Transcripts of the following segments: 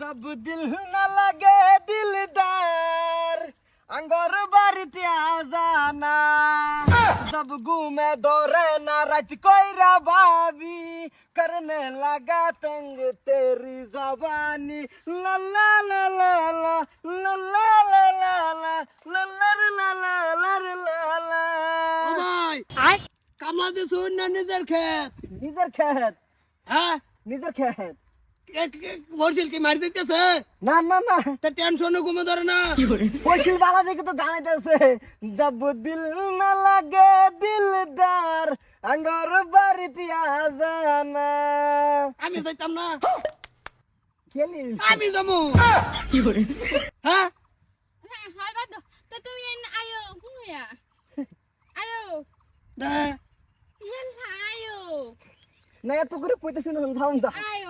जब दिल न लगे दिलदार अंगोर बारित आ जाना जब घूमे दौरे ना रच कोई भाभी करने लगा तंग तेरी जबानी ला ला ला ला ला ला ला ला ला ला ला ला ला ला ला ला ला ভাই কামলা দিছুন না নিজের ক্ষেত নিজের খেত হ্যাঁ নিজের খেত মরছিল কি? মারি দিতেছে? না না না। তা টেনশনে ঘুমে ধরে না। পশিল বালা? দেখে তো গানাইতেছে জব দিল না লাগে দিলদার আঙ্গর বাড়িতে আজানা আমি যাইতাম না। খেলি আমি যাব। হ্যাঁ? হ্যাঁ হয় বাদ তো তুমি আয়ো কোন আয়ো। দে ইয়েলা আয়ো। না এত করে কইতেছি না থাম যা আয়ো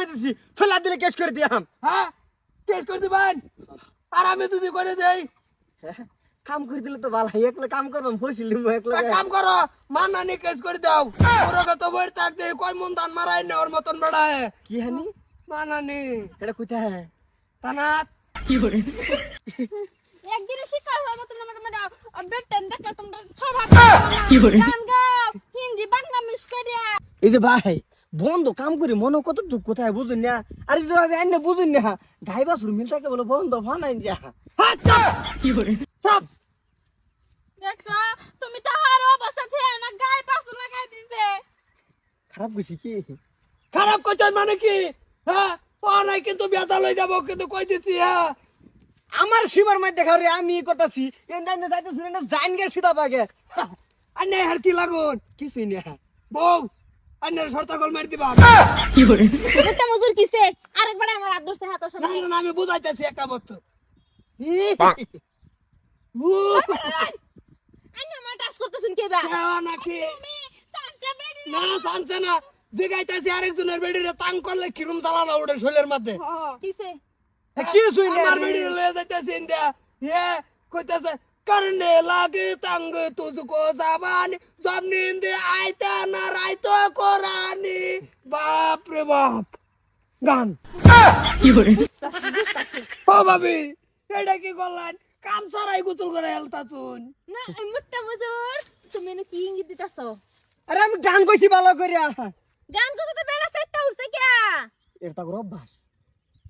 কইতেছি সোলা দিলে কেস করে দিয়াম হ্যাঁ? কেস করে দিবেন? আর আমি যদি করে দেই। কাম করে দিলে তো ভালো একলা কাম করবাম ফসিল দিমু একলা এক কাম করো মানানি কেস করে দাও। ওরকে তো বই থাকতে কয় মন দান মারাই না ওর মতন বেড়ায়। কি হানি? মানানি এটা কোথায়? তানাত। একদিনে শিকার হব তোমরা মধ্যে মধ্যে বেটেন দেখে তোমরা সভা গান গাও হিন্দি বাংলা মিক্স করিয়া। এই যে ভাই বন্ধ কাম করি মনে কত দুঃখ কোথায় বুঝুন না। আর এই যে ভাই এনে বুঝুন না গাই বাসুর মিল থাকে বলে বন্ধ ফানাই যা। হাত! চাপ! চাপ দেখছ তুমি তাহার অবস্থা থেকে না গায়ে পাশু লাগাই দিছে। খারাপ গেছি কি? খারাপ করছেন মানে কি? হ্যাঁ নাই কিন্তু বেজাল হয়ে যাব কিন্তু কই দিছি হ্যাঁ? আমার সীমার মধ্যে খাও আমি করতেছি এন্ডা এন্ডা যাইতে শুনে না জান গে সিধা পাগে আর নেই আর কি লাগুন? কিছুই না বউ! আন্নের শর্ত কল মারি দিবা। একটা মজুর কিসে? আরেকবার আমার হাত ধরছে হাত না। না, না, আমি বুঝাইতেছি একটা বস্তু। উ, আইনা আমার টাচ করতেছুন কে বা? সাঞ্চা বেডি না জানছে না। জিগাইতেছি আরেকজনের বেডিরে তাং করলে কিরম চালানা ওঠে শৈলের মধ্যে? কিসে? কিছুই না আমার বেডিরে লয়ে যাইতেছি ইন্ডিয়া। ইয়ে কইতেছে करने लगी तंग तुझको जबानी। जब नींद आयता ना रायतो को रानी। बाप रे बाप। গান ও ভাবি এটা কি করলেন কাম সারাই গুতুল করে হেলতা চুন না মুট্টা মজুর তুমি কি ইঙ্গিত দিতাছ আরে আমি গান কইছি ভালো করিয়া গান কইছি তো বেড়া সেটটা উঠছে কিয়া এটা করে অভ্যাস